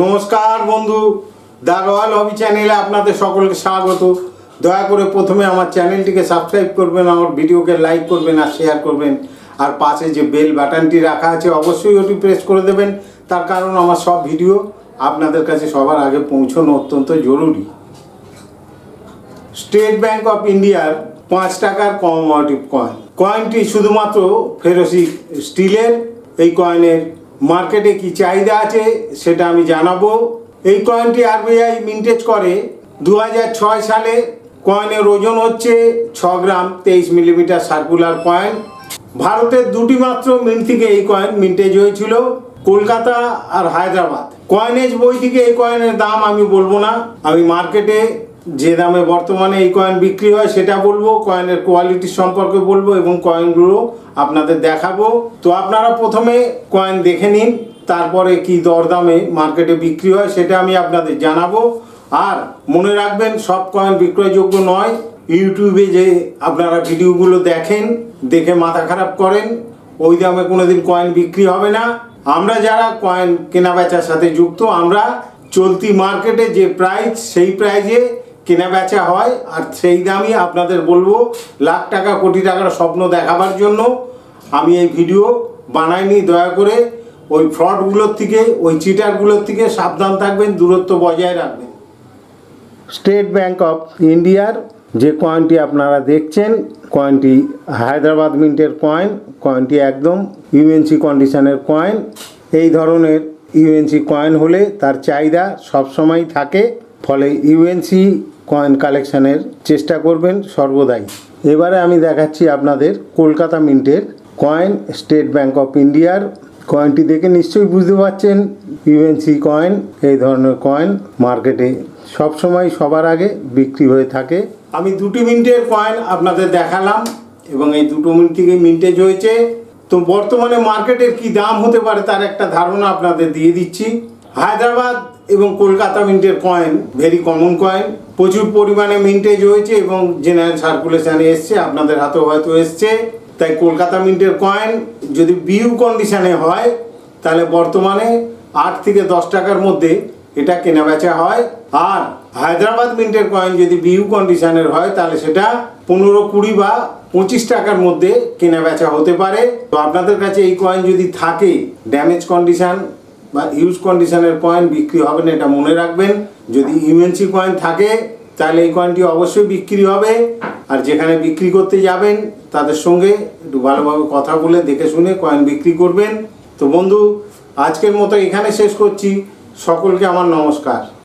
নমস্কার বন্ধু, the royal হবি চ্যানেলে আপনাদের সকলকে স্বাগত। দয়া করে প্রথমে আমার চ্যানেলটিকে সাবস্ক্রাইব করবেন, আমার ভিডিওকে লাইক করবেন আর শেয়ার করবেন। আর পাশে যে বেল বাটনটি রাখা আছে, অবশ্যই ওটি প্রেস করে দেবেন। তার কারণ আমার সব ভিডিও আপনাদের কাছে সবার আগে পৌঁছানো অত্যন্ত জরুরি। স্টেট ব্যাংক অফ ইন্ডিয়ার পাঁচ টাকার কমোডিটিভ কয়েন কয়েনটি শুধুমাত্র ফেরোসি স্টিলের, এই কয়েনের মার্কেটে কি চাহিদা আছে সেটা আমি জানাব। এই কয়েনটি আরবিআই মিন্টেজ করে। দু সালে কয়েনের ওজন হচ্ছে ছ গ্রাম তেইশ মিলিমিটার সার্কুলার কয়েন ভারতের দুটি মাত্র মিন্ট থেকে এই কয়েন মিন্টেজ হয়েছিল, কলকাতা আর হায়দ্রাবাদ। কয়েনেজ বই থেকে এই কয়েনের দাম আমি বলব না। আমি মার্কেটে যে দামে বর্তমানে এই কয়েন বিক্রি হয়, সেটা বলব কয়েনের কোয়ালিটি সম্পর্কে বলব এবং কয়েনগুলো আপনাদের দেখাবো। তো আপনারা প্রথমে কয়েন দেখে নিন, তারপরে কি দরদামে মার্কেটে বিক্রি হয়, সেটা আমি আপনাদের জানাব। আর মনে রাখবেন, সব কয়েন বিক্রয়যোগ্য নয়। ইউটিউবে যে আপনারা ভিডিওগুলো দেখেন, দেখে মাথা খারাপ করেন, ওই দামে কোনোদিন কয়েন বিক্রি হবে না। আমরা যারা কয়েন কেনা বেচার সাথে যুক্ত, আমরা চলতি মার্কেটে যে প্রাইস সেই প্রাইজে কেনা বেচা হয়, আর সেই দামই আপনাদের বলব, লাখ টাকা, কোটি টাকার স্বপ্ন দেখাবার জন্য আমি এই ভিডিও বানাইনি, দয়া করে ওই ফ্রডগুলোর থেকে, ওই চিটারগুলোর থেকে সাবধান থাকবেন, দূরত্ব বজায় রাখবেন। স্টেট ব্যাংক অফ ইন্ডিয়ার যে কয়েনটি আপনারা দেখছেন কয়েনটি হায়দ্রাবাদ মিন্টের কয়েন কয়েনটি একদম ইউএনসি কন্ডিশনের কয়েন এই ধরনের ইউএনসি কয়েন হলে তার চাহিদা সবসময় থাকে। ফলে ইউএনসি কয়েন কালেকশনের চেষ্টা করবেন সর্বদাই। এবারে আমি দেখাচ্ছি আপনাদের কলকাতা মিন্টের কয়েন স্টেট ব্যাংক অফ ইন্ডিয়ার কয়েনটি দেখে নিশ্চয়ই বুঝতে পারছেন। ইউএনসি কয়েন এই ধরনের কয়েন মার্কেটে সবসময় সবার আগে বিক্রি হয়ে থাকে। আমি দুটি মিনিটের কয়েন আপনাদের দেখালাম এবং এই দুটো মিনিট থেকে মিন্টেজ হয়েছে। তো বর্তমানে মার্কেটের কি দাম হতে পারে তার একটা ধারণা আপনাদের দিয়ে দিচ্ছি। হায়দ্রাবাদ এবং কলকাতা মিন্টের কয়েন ভেরি কমন কয়েন প্রচুর পরিমাণে মিন্টেজ হয়েছে এবং জেনারেল সার্কুলেশনে এসছে, আপনাদের হাতেও হয়তো এসছে। তাই কলকাতা মিন্টের কয়েন যদি বিউ কন্ডিশনে হয়, তাহলে বর্তমানে আট থেকে দশ টাকার মধ্যে এটা কেনা বেচা হয়। আর হায়দ্রাবাদ মিন্টের কয়েন যদি বিউ কন্ডিশনের হয়, তাহলে সেটা পনেরো কুড়ি বা পঁচিশ টাকার মধ্যে কেনা বেচা হতে পারে। তো আপনাদের কাছে এই কয়েন যদি থাকে ড্যামেজ কন্ডিশন বা ইউজ কন্ডিশনের কয়েন বিক্রি হবে না, এটা মনে রাখবেন। যদি ইউএনসি কয়েন থাকে, তাহলে এই কয়েনটি অবশ্যই বিক্রি হবে। আর যেখানে বিক্রি করতে যাবেন, তাদের সঙ্গে একটু ভালোভাবে কথা বলে, দেখে শুনে কয়েন বিক্রি করবেন। তো বন্ধু, আজকের মতো এখানে শেষ করছি। সকলকে আমার নমস্কার।